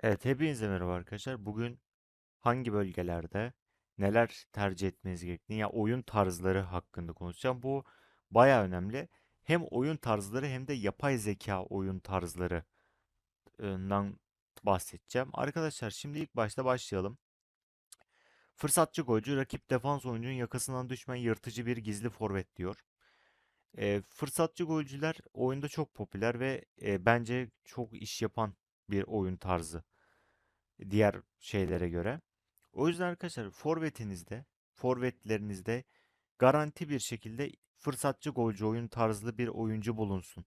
Evet, hepinize merhaba arkadaşlar. Bugün hangi bölgelerde neler tercih etmeniz gerektiğini ya oyun tarzları hakkında konuşacağım. Bu baya önemli. Hem oyun tarzları hem de yapay zeka oyun tarzlarından bahsedeceğim. Arkadaşlar şimdi ilk başta başlayalım. Fırsatçı golcü rakip defans oyuncunun yakasından düşmeyen yırtıcı bir gizli forvet diyor. E, fırsatçı golcüler oyunda çok popüler ve e, bence çok iş yapan bir oyun tarzı diğer şeylere göre. O yüzden arkadaşlar forvetinizde, forvetlerinizde garanti bir şekilde fırsatçı golcü oyun tarzlı bir oyuncu bulunsun.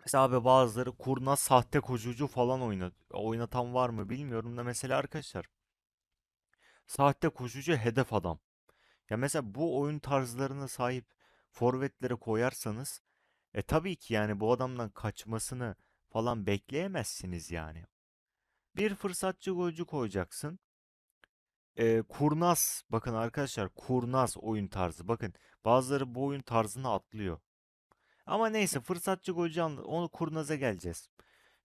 Mesela abi bazıları kurnaz sahte koşucu falan oynat oynatan var mı bilmiyorum da mesela arkadaşlar sahte koşucu hedef adam. Ya mesela bu oyun tarzlarına sahip forvetlere koyarsanız e tabii ki yani bu adamdan kaçmasını falan bekleyemezsiniz yani. Bir fırsatçı golcü koyacaksın. Ee, kurnaz. Bakın arkadaşlar kurnaz oyun tarzı. Bakın bazıları bu oyun tarzını atlıyor. Ama neyse fırsatçı golcü onu kurnaza geleceğiz.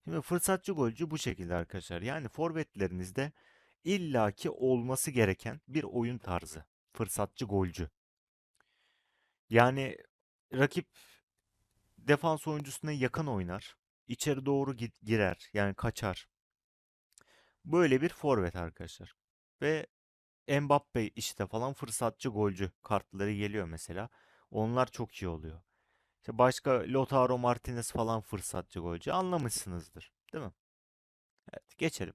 Şimdi fırsatçı golcü bu şekilde arkadaşlar. Yani forvetlerinizde illaki olması gereken bir oyun tarzı. Fırsatçı golcü. Yani rakip defans oyuncusuna yakın oynar. İçeri doğru girer. Yani kaçar. Böyle bir forvet arkadaşlar. Ve Mbappe işte falan fırsatçı golcü kartları geliyor mesela. Onlar çok iyi oluyor. İşte başka Lautaro Martinez falan fırsatçı golcü anlamışsınızdır, değil mi? Evet, geçelim.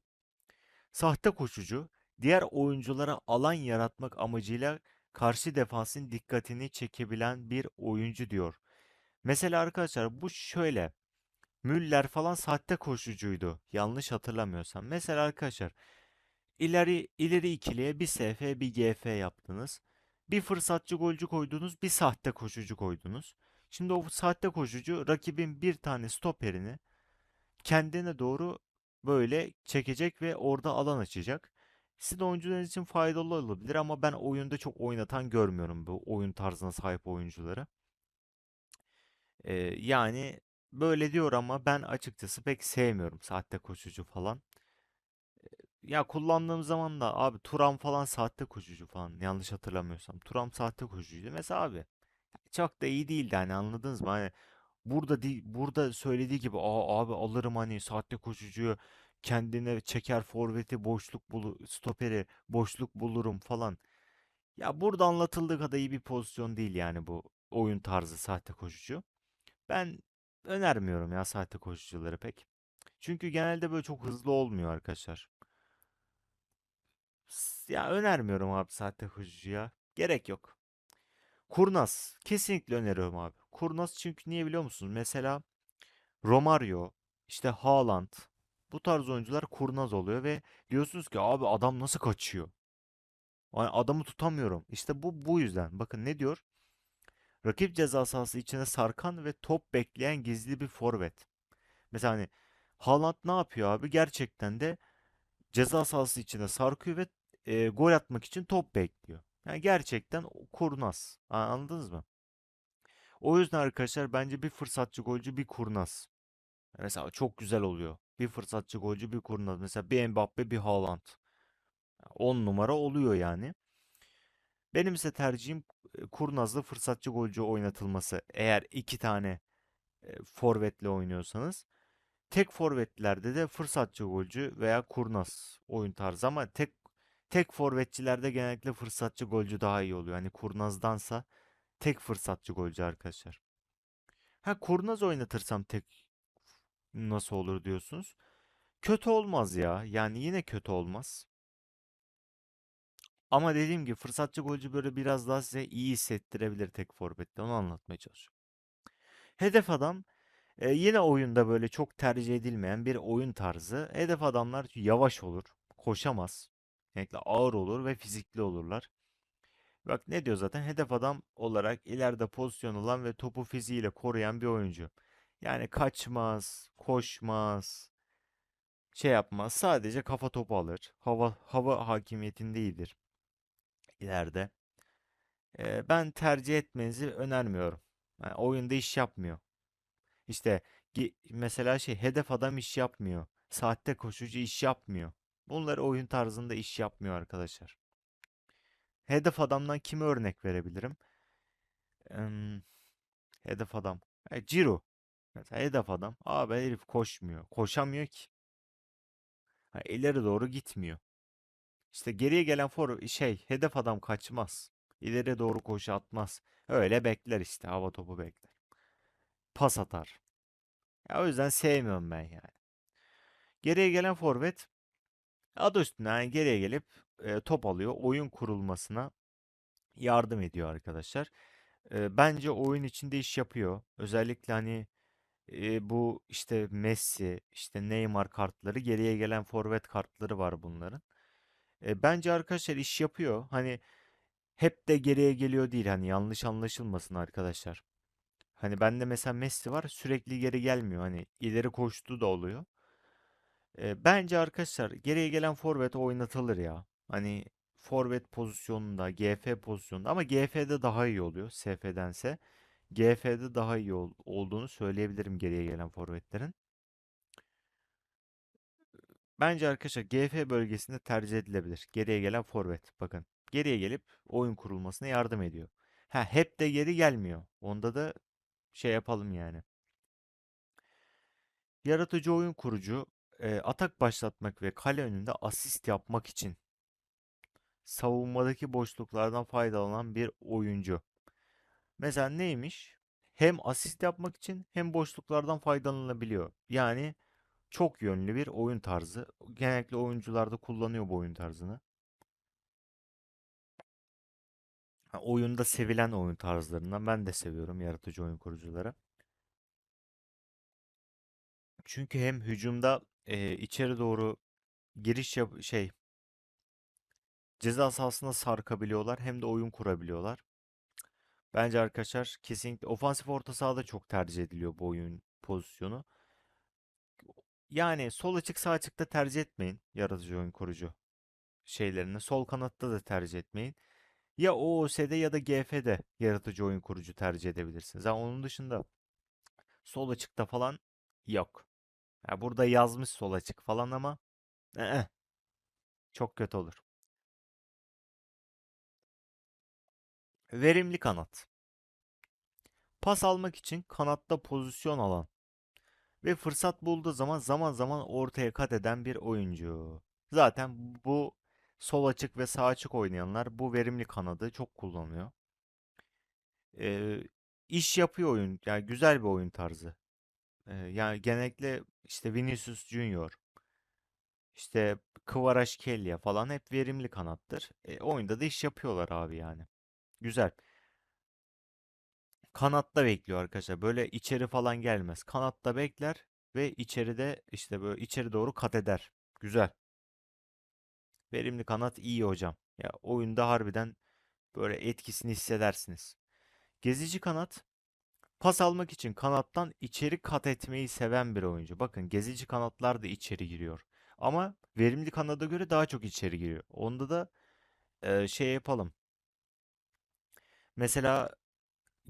Sahte koşucu diğer oyunculara alan yaratmak amacıyla karşı defansın dikkatini çekebilen bir oyuncu diyor. Mesela arkadaşlar bu şöyle. Müller falan sahte koşucuydu. Yanlış hatırlamıyorsam. Mesela arkadaşlar İleri, ileri ikiliye bir SF bir GF yaptınız. Bir fırsatçı golcü koydunuz, bir sahte koşucu koydunuz. Şimdi o sahte koşucu rakibin bir tane stoperini kendine doğru böyle çekecek ve orada alan açacak. Sizin oyuncularınız için faydalı olabilir ama ben oyunda çok oynatan görmüyorum bu oyun tarzına sahip oyuncuları. Ee, yani böyle diyor ama ben açıkçası pek sevmiyorum sahte koşucu falan. Ya kullandığım zaman da abi Turam falan sahte koşucu falan yanlış hatırlamıyorsam. Turam sahte koşucuydu. Mesela abi çok da iyi değildi hani anladınız mı? Hani burada değil, burada söylediği gibi Aa, abi alırım hani sahte koşucuyu kendine çeker forveti boşluk bulu stoperi boşluk bulurum falan. Ya burada anlatıldığı kadar iyi bir pozisyon değil yani bu oyun tarzı sahte koşucu. Ben önermiyorum ya sahte koşucuları pek. Çünkü genelde böyle çok hızlı olmuyor arkadaşlar. Ya önermiyorum abi sahte koşucuya. Gerek yok. Kurnaz. Kesinlikle öneriyorum abi. Kurnaz çünkü niye biliyor musunuz? Mesela Romario, işte Haaland bu tarz oyuncular kurnaz oluyor ve diyorsunuz ki abi adam nasıl kaçıyor? Yani adamı tutamıyorum. İşte bu bu yüzden. Bakın ne diyor? Rakip ceza sahası içine sarkan ve top bekleyen gizli bir forvet. Mesela hani Haaland ne yapıyor abi? Gerçekten de ceza sahası içine sarkıyor ve e, gol atmak için top bekliyor. Yani gerçekten kurnaz. Anladınız mı? O yüzden arkadaşlar bence bir fırsatçı golcü bir kurnaz. Mesela çok güzel oluyor. Bir fırsatçı golcü bir kurnaz. Mesela bir Mbappe bir Haaland. 10 numara oluyor yani. Benim ise tercihim kurnazlı fırsatçı golcü oynatılması. Eğer iki tane forvetle oynuyorsanız. Tek forvetlerde de fırsatçı golcü veya kurnaz oyun tarzı ama tek tek forvetçilerde genellikle fırsatçı golcü daha iyi oluyor. Hani kurnazdansa tek fırsatçı golcü arkadaşlar. Ha kurnaz oynatırsam tek nasıl olur diyorsunuz. Kötü olmaz ya. Yani yine kötü olmaz. Ama dediğim gibi fırsatçı golcü böyle biraz daha size iyi hissettirebilir tek forvette. Onu anlatmaya çalışıyorum. Hedef adam E, yine oyunda böyle çok tercih edilmeyen bir oyun tarzı. Hedef adamlar yavaş olur, koşamaz. Genellikle ağır olur ve fizikli olurlar. Bak ne diyor zaten? Hedef adam olarak ileride pozisyon alan ve topu fiziğiyle koruyan bir oyuncu. Yani kaçmaz, koşmaz, şey yapmaz. Sadece kafa topu alır. Hava hava hakimiyetinde iyidir ileride. E, ben tercih etmenizi önermiyorum. Yani oyunda iş yapmıyor. İşte mesela şey hedef adam iş yapmıyor. Saatte koşucu iş yapmıyor. Bunlar oyun tarzında iş yapmıyor arkadaşlar. Hedef adamdan kime örnek verebilirim? Em, hedef adam. E, Ciro. Mesela hedef adam. Abi herif koşmuyor. Koşamıyor ki. Ha, ileri doğru gitmiyor. İşte geriye gelen for şey hedef adam kaçmaz. İleri doğru koşu atmaz. Öyle bekler işte hava topu bekler. Pas atar. Ya o yüzden sevmiyorum ben yani. Geriye gelen forvet adı üstünde yani geriye gelip e, top alıyor. Oyun kurulmasına yardım ediyor arkadaşlar. E, bence oyun içinde iş yapıyor. Özellikle hani e, bu işte Messi, işte Neymar kartları, geriye gelen forvet kartları var bunların. E, bence arkadaşlar iş yapıyor. Hani hep de geriye geliyor değil. Hani yanlış anlaşılmasın arkadaşlar. Hani bende mesela Messi var sürekli geri gelmiyor. Hani ileri koştu da oluyor. E, bence arkadaşlar geriye gelen forvet oynatılır ya. Hani forvet pozisyonunda, GF pozisyonunda ama GF'de daha iyi oluyor SF'dense. GF'de daha iyi ol- olduğunu söyleyebilirim geriye gelen forvetlerin. Bence arkadaşlar GF bölgesinde tercih edilebilir. Geriye gelen forvet. Bakın geriye gelip oyun kurulmasına yardım ediyor. Ha hep de geri gelmiyor. Onda da şey yapalım yani. Yaratıcı oyun kurucu e, atak başlatmak ve kale önünde asist yapmak için savunmadaki boşluklardan faydalanan bir oyuncu. Mesela neymiş? Hem asist yapmak için hem boşluklardan faydalanılabiliyor. Yani çok yönlü bir oyun tarzı. Genellikle oyuncular da kullanıyor bu oyun tarzını. Ha, oyunda sevilen oyun tarzlarından ben de seviyorum yaratıcı oyun kurucuları. Çünkü hem hücumda e, içeri doğru giriş yap şey ceza sahasına sarkabiliyorlar hem de oyun kurabiliyorlar. Bence arkadaşlar kesinlikle ofansif orta sahada çok tercih ediliyor bu oyun pozisyonu. Yani sol açık sağ açıkta tercih etmeyin yaratıcı oyun kurucu şeylerini. Sol kanatta da tercih etmeyin. Ya OOS'de ya da GF'de yaratıcı oyun kurucu tercih edebilirsiniz. Ha, onun dışında sol açıkta falan yok. Ya burada yazmış sol açık falan ama ı-ı, çok kötü olur. Verimli kanat. Pas almak için kanatta pozisyon alan ve fırsat bulduğu zaman zaman zaman ortaya kat eden bir oyuncu. Zaten bu sol açık ve sağ açık oynayanlar bu verimli kanadı çok kullanıyor. Ee, iş yapıyor oyun. Yani güzel bir oyun tarzı. Ee, yani genellikle işte Vinicius Junior, işte Kvaratskhelia falan hep verimli kanattır. E, oyunda da iş yapıyorlar abi yani. Güzel. Kanatta bekliyor arkadaşlar. Böyle içeri falan gelmez. Kanatta bekler ve içeride işte böyle içeri doğru kat eder. Güzel. Verimli kanat iyi hocam. Ya oyunda harbiden böyle etkisini hissedersiniz. Gezici kanat pas almak için kanattan içeri kat etmeyi seven bir oyuncu. Bakın gezici kanatlar da içeri giriyor. Ama verimli kanada göre daha çok içeri giriyor. Onda da e, şey yapalım. Mesela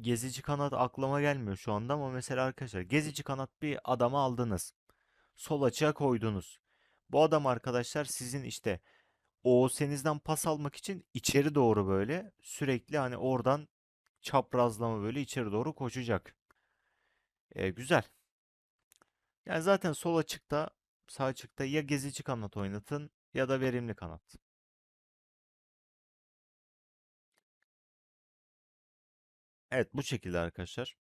gezici kanat aklıma gelmiyor şu anda ama mesela arkadaşlar gezici kanat bir adamı aldınız. Sol açığa koydunuz. Bu adam arkadaşlar sizin işte OOS'nizden pas almak için içeri doğru böyle sürekli hani oradan çaprazlama böyle içeri doğru koşacak. E, güzel. Yani zaten sol açıkta sağ açıkta ya gezici kanat oynatın ya da verimli kanat. Evet bu şekilde arkadaşlar.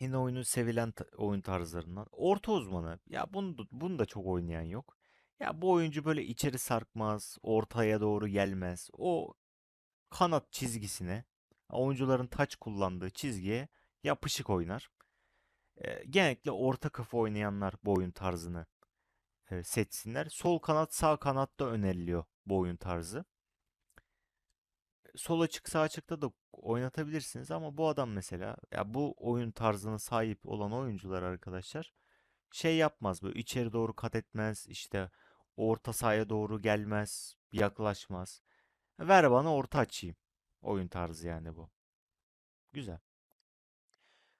Yine oyunun sevilen oyun tarzlarından. Orta uzmanı. Ya bunu, bunu da çok oynayan yok. Ya bu oyuncu böyle içeri sarkmaz, ortaya doğru gelmez. O kanat çizgisine, oyuncuların taç kullandığı çizgiye yapışık oynar. Ee, genellikle orta kafa oynayanlar bu oyun tarzını e, seçsinler. Sol kanat, sağ kanatta öneriliyor bu oyun tarzı. Sol açık, sağ açıkta da oynatabilirsiniz ama bu adam mesela ya bu oyun tarzına sahip olan oyuncular arkadaşlar şey yapmaz böyle içeri doğru kat etmez işte orta sahaya doğru gelmez yaklaşmaz. Ver bana orta açayım. Oyun tarzı yani bu. Güzel.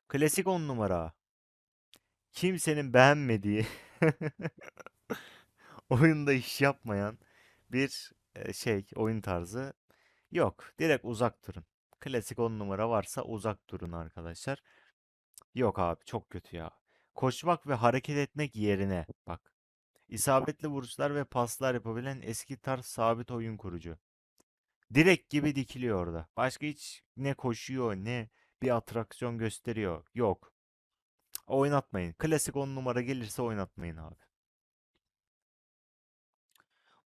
Klasik 10 numara. Kimsenin beğenmediği oyunda iş yapmayan bir e, şey oyun tarzı yok. Direkt uzak durun. Klasik 10 numara varsa uzak durun arkadaşlar. Yok abi çok kötü ya. Koşmak ve hareket etmek yerine bak. İsabetli vuruşlar ve paslar yapabilen eski tarz sabit oyun kurucu. Direkt gibi dikiliyor orada. Başka hiç ne koşuyor ne bir atraksiyon gösteriyor. Yok. Oynatmayın. Klasik 10 numara gelirse oynatmayın abi.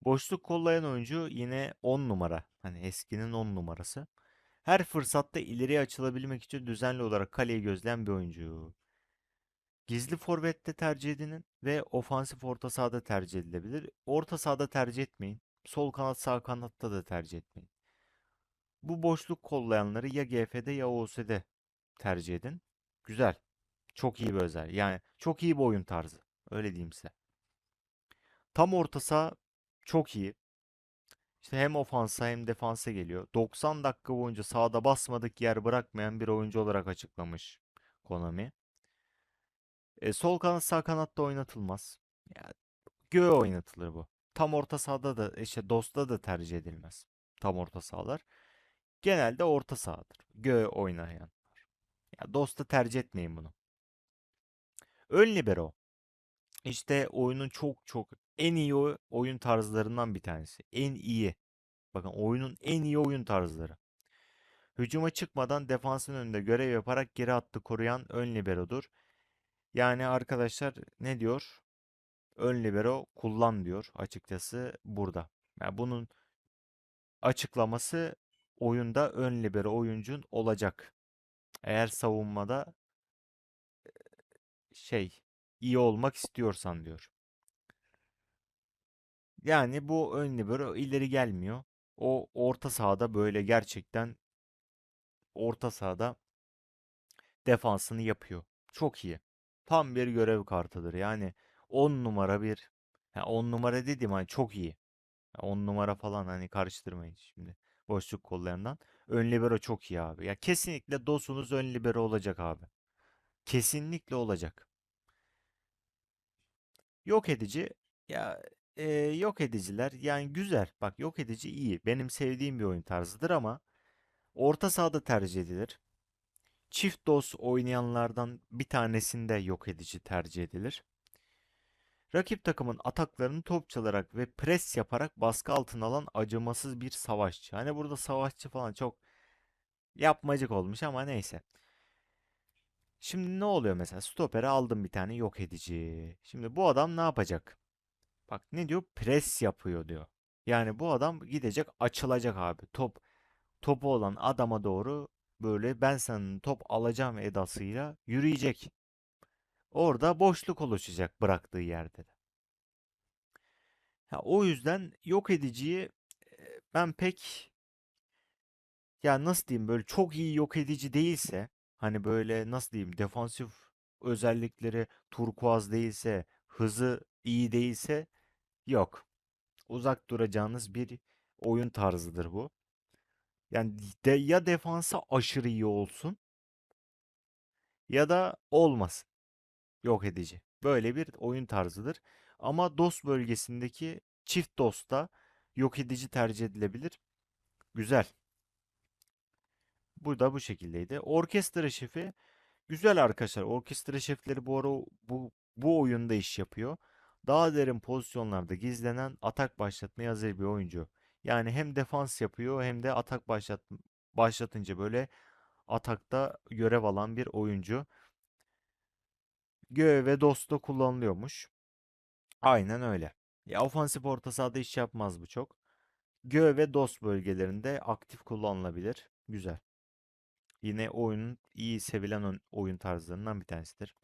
Boşluk kollayan oyuncu yine 10 numara. Hani eskinin 10 numarası. Her fırsatta ileriye açılabilmek için düzenli olarak kaleyi gözleyen bir oyuncu. Gizli forvette tercih edinin ve ofansif orta sahada tercih edilebilir. Orta sahada tercih etmeyin. Sol kanat sağ kanatta da tercih etmeyin. Bu boşluk kollayanları ya GF'de ya OS'de tercih edin. Güzel. Çok iyi bir özel. Yani çok iyi bir oyun tarzı. Öyle diyeyim size. Tam orta saha çok iyi. İşte hem ofansa hem defansa geliyor. 90 dakika boyunca sahada basmadık yer bırakmayan bir oyuncu olarak açıklamış Konami. E, sol kanat sağ kanatta oynatılmaz. Yani göğe oynatılır bu. Tam orta sahada da işte DOS'ta da tercih edilmez. Tam orta sahalar. Genelde orta sahadır. Göğe oynayan. Ya DOS'ta tercih etmeyin bunu. Ön libero. İşte oyunun çok çok en iyi oyun tarzlarından bir tanesi. En iyi. Bakın oyunun en iyi oyun tarzları. Hücuma çıkmadan defansın önünde görev yaparak geri hattı koruyan ön liberodur. Yani arkadaşlar ne diyor? Ön libero kullan diyor açıkçası burada. Yani bunun açıklaması oyunda ön libero oyuncun olacak. Eğer savunmada şey iyi olmak istiyorsan diyor. Yani bu ön libero ileri gelmiyor. O orta sahada böyle gerçekten orta sahada defansını yapıyor. Çok iyi. Tam bir görev kartıdır. Yani 10 numara bir 10 numara dedim hani çok iyi. 10 numara falan hani karıştırmayın şimdi. Boşluk kollayandan. Ön libero çok iyi abi. Ya kesinlikle dosunuz ön libero olacak abi. Kesinlikle olacak. Yok edici ya e, yok ediciler yani güzel. Bak yok edici iyi. Benim sevdiğim bir oyun tarzıdır ama orta sahada tercih edilir. Çift dos oynayanlardan bir tanesinde yok edici tercih edilir. Rakip takımın ataklarını top çalarak ve pres yaparak baskı altına alan acımasız bir savaşçı. Hani burada savaşçı falan çok yapmacık olmuş ama neyse. Şimdi ne oluyor mesela? Stopere aldım bir tane yok edici. Şimdi bu adam ne yapacak? Bak ne diyor? Pres yapıyor diyor. Yani bu adam gidecek açılacak abi. Top topu olan adama doğru böyle ben senin top alacağım edasıyla yürüyecek. Orada boşluk oluşacak bıraktığı yerde de. Ha, o yüzden yok ediciyi ben pek ya nasıl diyeyim böyle çok iyi yok edici değilse hani böyle nasıl diyeyim defansif özellikleri turkuaz değilse hızı iyi değilse yok. Uzak duracağınız bir oyun tarzıdır bu. Yani de, ya defansa aşırı iyi olsun ya da olmasın. Yok edici. Böyle bir oyun tarzıdır. Ama DOS bölgesindeki çift DOS'ta yok edici tercih edilebilir. Güzel. Bu da bu şekildeydi. Orkestra şefi güzel arkadaşlar. Orkestra şefleri bu ara bu bu oyunda iş yapıyor. Daha derin pozisyonlarda gizlenen atak başlatmaya hazır bir oyuncu. Yani hem defans yapıyor hem de atak başlat başlatınca böyle atakta görev alan bir oyuncu. Göğe ve Dost'ta kullanılıyormuş. Aynen öyle. Ya ofansif orta sahada iş yapmaz bu çok. Göğe ve Dost bölgelerinde aktif kullanılabilir. Güzel. Yine oyunun iyi sevilen oyun tarzlarından bir tanesidir.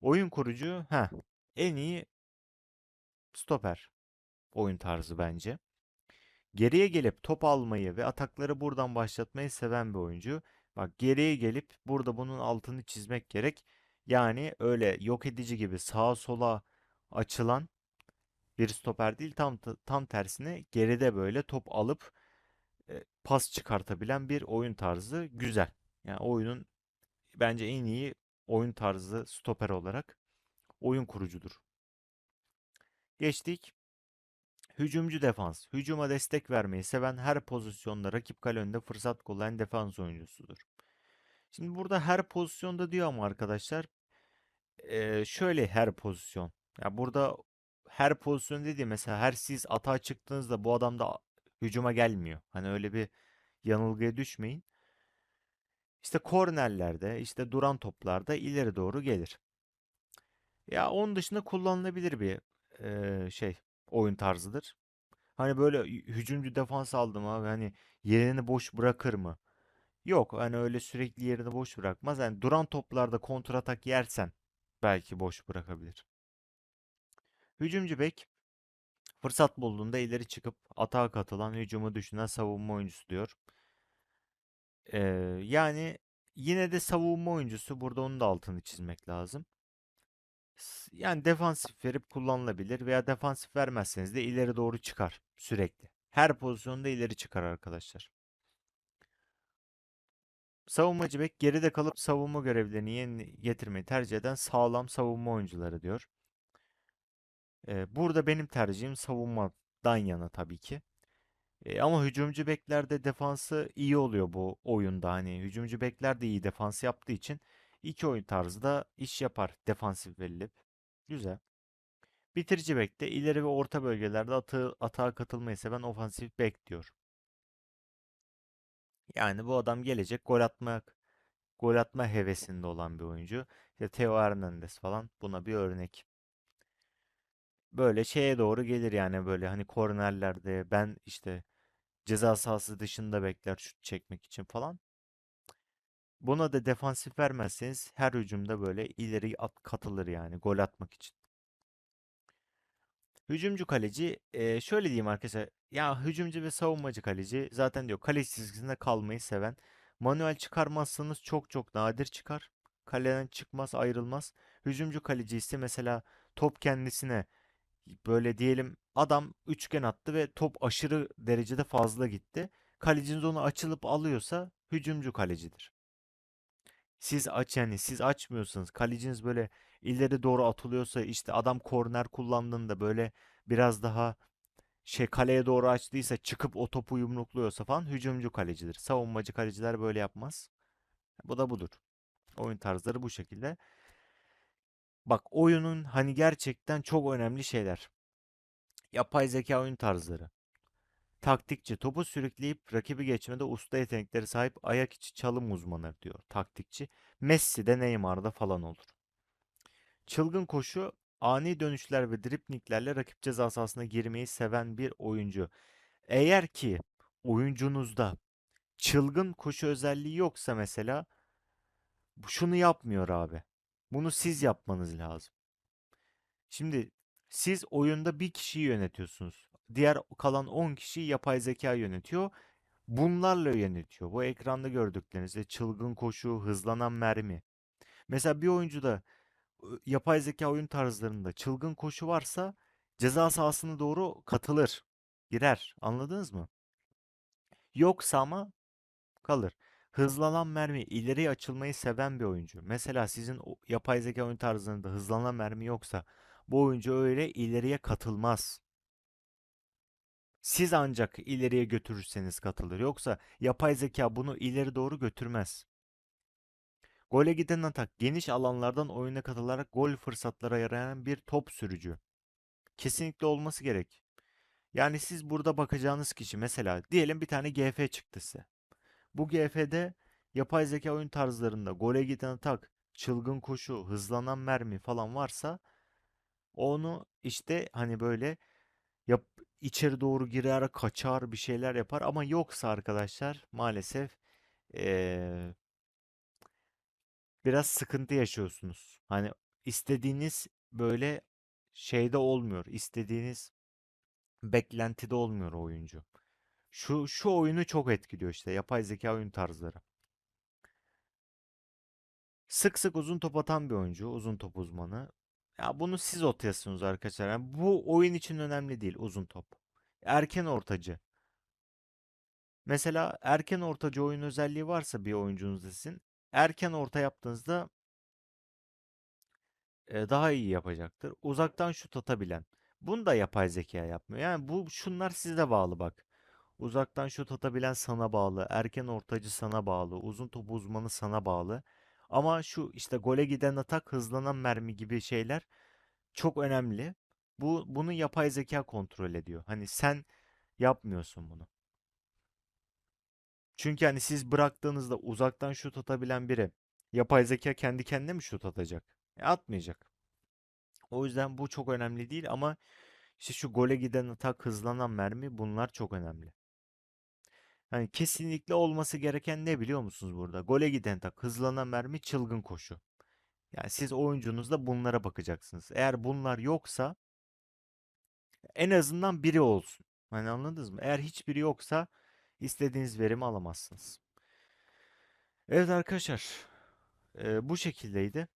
Oyun kurucu, ha en iyi stoper oyun tarzı bence. Geriye gelip top almayı ve atakları buradan başlatmayı seven bir oyuncu. Bak geriye gelip burada bunun altını çizmek gerek. Yani öyle yok edici gibi sağa sola açılan bir stoper değil tam tam tersine geride böyle top alıp e, pas çıkartabilen bir oyun tarzı güzel. Yani oyunun bence en iyi oyun tarzı stoper olarak oyun kurucudur. Geçtik. Hücumcu defans. Hücuma destek vermeyi seven her pozisyonda rakip kale önünde fırsat kollayan defans oyuncusudur. Şimdi burada her pozisyonda diyor ama arkadaşlar eee, şöyle her pozisyon. Ya burada her pozisyon dediği mesela her siz atağa çıktığınızda bu adam da hücuma gelmiyor. Hani öyle bir yanılgıya düşmeyin. İşte kornerlerde, işte duran toplarda ileri doğru gelir. Ya onun dışında kullanılabilir bir eee, şey oyun tarzıdır. Hani böyle hücumcu defans aldım abi hani yerini boş bırakır mı? Yok hani öyle sürekli yerini boş bırakmaz. Hani duran toplarda kontratak yersen belki boş bırakabilir. Hücumcu bek fırsat bulduğunda ileri çıkıp atağa katılan hücumu düşünen savunma oyuncusu diyor. Ee, yani yine de savunma oyuncusu burada onun da altını çizmek lazım. Yani defansif verip kullanılabilir veya defansif vermezseniz de ileri doğru çıkar sürekli. Her pozisyonda ileri çıkar arkadaşlar. Savunmacı bek geride kalıp savunma görevlerini yerine getirmeyi tercih eden sağlam savunma oyuncuları diyor. Ee, burada benim tercihim savunmadan yana tabii ki. Ee, ama hücumcu beklerde defansı iyi oluyor bu oyunda. Hani hücumcu bekler de iyi defans yaptığı için iki oyun tarzı da iş yapar defansif verilip. Güzel. Bitirici bek de ileri ve orta bölgelerde atı, atağa katılmayı seven ofansif bek diyor. Yani bu adam gelecek gol atmak, gol atma hevesinde olan bir oyuncu. İşte Theo Hernandez falan buna bir örnek. Böyle şeye doğru gelir yani böyle hani kornerlerde ben işte ceza sahası dışında bekler şut çekmek için falan. Buna da defansif vermezseniz her hücumda böyle ileri at katılır yani gol atmak için. Hücumcu kaleci şöyle diyeyim arkadaşlar. Ya hücumcu ve savunmacı kaleci zaten diyor kale çizgisinde kalmayı seven. Manuel çıkarmazsanız çok çok nadir çıkar. Kaleden çıkmaz ayrılmaz. Hücumcu kaleci ise mesela top kendisine böyle diyelim adam üçgen attı ve top aşırı derecede fazla gitti. Kaleciniz onu açılıp alıyorsa hücumcu kalecidir. Siz aç yani siz açmıyorsanız kaleciniz böyle ileri doğru atılıyorsa işte adam korner kullandığında böyle biraz daha şey kaleye doğru açtıysa çıkıp o topu yumrukluyorsa falan hücumcu kalecidir. Savunmacı kaleciler böyle yapmaz. Bu da budur. Oyun tarzları bu şekilde. Bak oyunun hani gerçekten çok önemli şeyler. Yapay zeka oyun tarzları. Taktikçi topu sürükleyip rakibi geçmede usta yetenekleri sahip ayak içi çalım uzmanı diyor taktikçi. Messi'de Neymar'da falan olur. Çılgın koşu ani dönüşler ve dribblinglerle rakip ceza sahasına girmeyi seven bir oyuncu. Eğer ki oyuncunuzda çılgın koşu özelliği yoksa mesela şunu yapmıyor abi. Bunu siz yapmanız lazım. Şimdi siz oyunda bir kişiyi yönetiyorsunuz. Diğer kalan 10 kişi yapay zeka yönetiyor. Bunlarla yönetiyor. Bu ekranda gördüklerinizde çılgın koşu, hızlanan mermi. Mesela bir oyuncuda yapay zeka oyun tarzlarında çılgın koşu varsa ceza sahasına doğru katılır, girer. Anladınız mı? Yoksa ama kalır. Hızlanan mermi, ileriye açılmayı seven bir oyuncu. Mesela sizin yapay zeka oyun tarzlarında hızlanan mermi yoksa bu oyuncu öyle ileriye katılmaz. Siz ancak ileriye götürürseniz katılır. Yoksa yapay zeka bunu ileri doğru götürmez. Gole giden atak geniş alanlardan oyuna katılarak gol fırsatlara yarayan bir top sürücü. Kesinlikle olması gerek. Yani siz burada bakacağınız kişi mesela diyelim bir tane GF çıktı size. Bu GF'de yapay zeka oyun tarzlarında gole giden atak, çılgın koşu, hızlanan mermi falan varsa onu işte hani böyle içeri doğru girer, kaçar, bir şeyler yapar ama yoksa arkadaşlar maalesef eee, biraz sıkıntı yaşıyorsunuz. Hani istediğiniz böyle şeyde olmuyor. İstediğiniz beklentide olmuyor oyuncu. Şu şu oyunu çok etkiliyor işte yapay zeka oyun tarzları. Sık sık uzun top atan bir oyuncu, uzun top uzmanı. Ya bunu siz atıyorsunuz arkadaşlar. Yani bu oyun için önemli değil uzun top. Erken ortacı. Mesela erken ortacı oyun özelliği varsa bir oyuncunuzda sizin erken orta yaptığınızda e, daha iyi yapacaktır. Uzaktan şut atabilen. Bunu da yapay zeka yapmıyor. Yani bu şunlar size bağlı bak. Uzaktan şut atabilen sana bağlı. Erken ortacı sana bağlı. Uzun top uzmanı sana bağlı. Ama şu işte gole giden atak, hızlanan mermi gibi şeyler çok önemli. Bu bunu yapay zeka kontrol ediyor. Hani sen yapmıyorsun bunu. Çünkü hani siz bıraktığınızda uzaktan şut atabilen biri yapay zeka kendi kendine mi şut atacak? E, atmayacak. O yüzden bu çok önemli değil ama işte şu gole giden atak, hızlanan mermi bunlar çok önemli. Hani kesinlikle olması gereken ne biliyor musunuz burada? Gole giden atak, hızlanan mermi, çılgın koşu. Yani siz oyuncunuzda bunlara bakacaksınız. Eğer bunlar yoksa en azından biri olsun. Hani anladınız mı? Eğer hiçbiri yoksa istediğiniz verimi alamazsınız. Evet arkadaşlar, e, bu şekildeydi.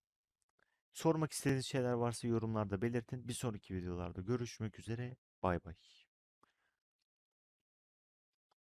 Sormak istediğiniz şeyler varsa yorumlarda belirtin. Bir sonraki videolarda görüşmek üzere. Bay bay.